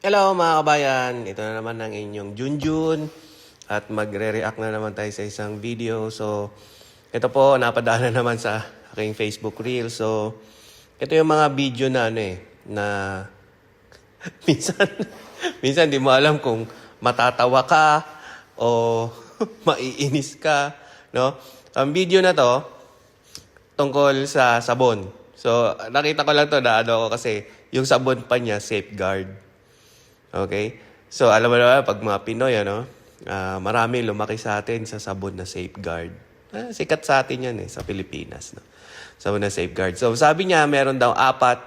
Hello mga kabayan, ito na naman ang inyong Junjun at magre-react na naman tayo sa isang video. So, ito po, napadaan na naman sa aking Facebook reel. So, ito yung mga video na ano eh, na minsan, minsan di mo alam kung matatawa ka o maiinis ka, no? Ang video na to, tungkol sa sabon. So, nakita ko lang to na ano ako kasi yung sabon pa niya, safeguard. Okay? So, alam mo naman, pag mga Pinoy, ano, ah, marami lumaki sa atin sa sabon na safeguard. Ah, sikat sa atin yan eh, sa Pilipinas. No? Sabon na safeguard. So, sabi niya, meron daw apat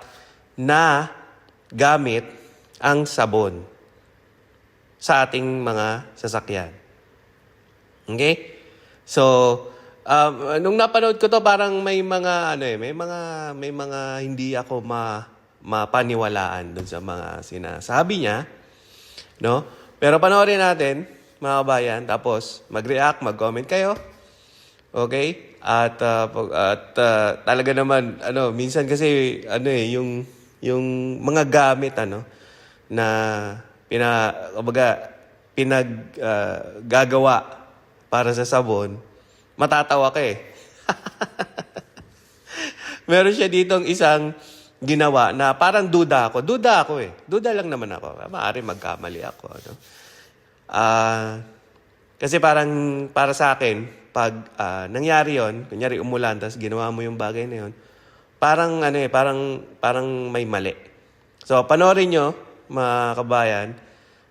na gamit ang sabon sa ating mga sasakyan. Okay? So, um, nung napanood ko to, parang may mga, ano eh, may mga, may mga hindi ako ma, mapaniwalaan dun sa mga sinasabi niya. No? Pero panoorin natin, mga kabayan, tapos mag-react, mag-comment kayo. Okay? At, uh, at uh, talaga naman, ano, minsan kasi, ano eh, yung, yung mga gamit, ano, na pina, kumbaga, pinag, uh, gagawa para sa sabon, matatawa ka eh. Meron siya ditong isang ginawa na parang duda ako. Duda ako eh. Duda lang naman ako. Maaari magkamali ako. Ano? Ah, kasi parang para sa akin, pag ah, nangyari yon, kunyari umulan, tapos ginawa mo yung bagay na yon, parang ano eh, parang, parang may mali. So, panoorin nyo, mga kabayan,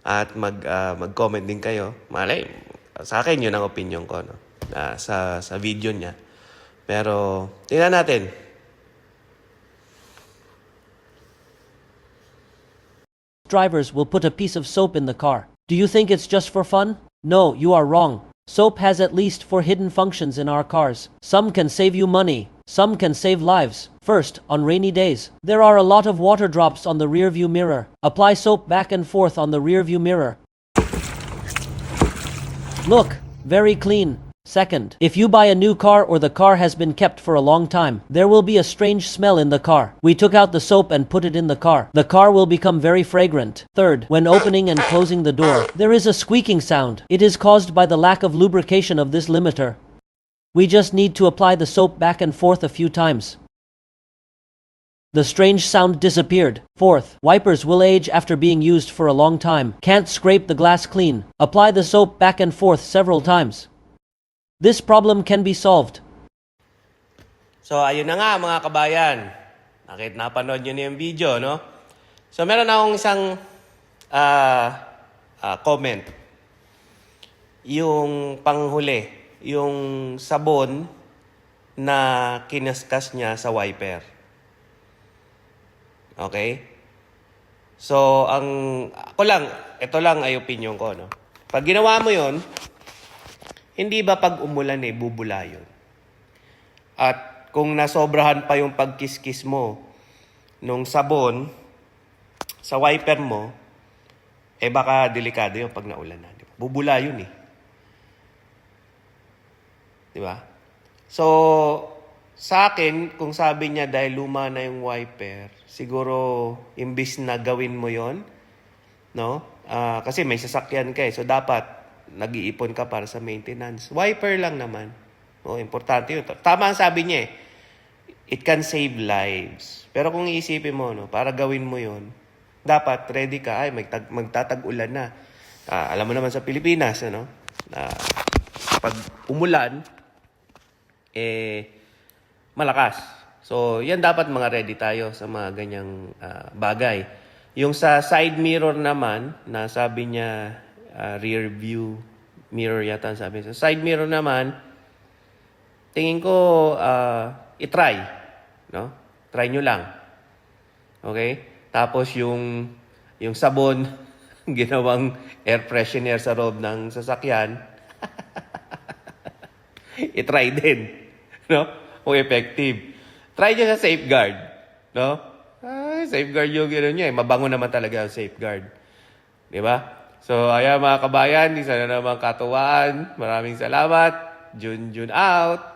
at mag, ah, mag-comment din kayo. Malay, sa akin yun ang opinion ko, no? Ah, sa, sa video niya. Pero, tingnan natin. Drivers will put a piece of soap in the car. Do you think it's just for fun? No, you are wrong. Soap has at least four hidden functions in our cars. Some can save you money, some can save lives. First, on rainy days, there are a lot of water drops on the rear view mirror. Apply soap back and forth on the rear view mirror. Look, very clean. Second, if you buy a new car or the car has been kept for a long time, there will be a strange smell in the car. We took out the soap and put it in the car. The car will become very fragrant. Third, when opening and closing the door, there is a squeaking sound. It is caused by the lack of lubrication of this limiter. We just need to apply the soap back and forth a few times. The strange sound disappeared. Fourth, wipers will age after being used for a long time. Can't scrape the glass clean. Apply the soap back and forth several times. This problem can be solved. So, ayun na nga mga kabayan. Nakit napanood nyo na yung video, no? So, meron akong isang ah, ah, comment. Yung panghuli, yung sabon na kinaskas niya sa wiper. Okay? So, ang ako lang, ito lang ay opinion ko, no? Pag ginawa mo yon hindi ba pag umulan eh, bubula yun? At kung nasobrahan pa yung pagkiskis mo nung sabon sa wiper mo, eh baka delikado yung pag naulan na. Di ba? Bubula yun eh. Di ba? So, sa akin, kung sabi niya dahil luma na yung wiper, siguro imbis na gawin mo yon no? Ah, kasi may sasakyan ka eh. So, dapat nag-iipon ka para sa maintenance. Wiper lang naman. Oh, importante yun. Tama ang sabi niya eh. It can save lives. Pero kung iisipin mo, no, para gawin mo yon dapat ready ka. Ay, magtag, magtatag-ulan na. Ah, alam mo naman sa Pilipinas, ano? Na pag umulan, eh, malakas. So, yan dapat mga ready tayo sa mga ganyang ah, bagay. Yung sa side mirror naman, na sabi niya ah, rear view mirror yata ang sabi. Sa side mirror naman, tingin ko ah, itry. No? Try nyo lang. Okay? Tapos yung, yung sabon, ginawang air freshener sa loob ng sasakyan, itry din. No? Kung effective. Try nyo sa safeguard. No? Ay, safeguard yung gano'n nyo eh. Mabango naman talaga ang safeguard. Di ba? So, ayan mga kabayan, isa na naman katuwaan. Maraming salamat. Jun Jun out.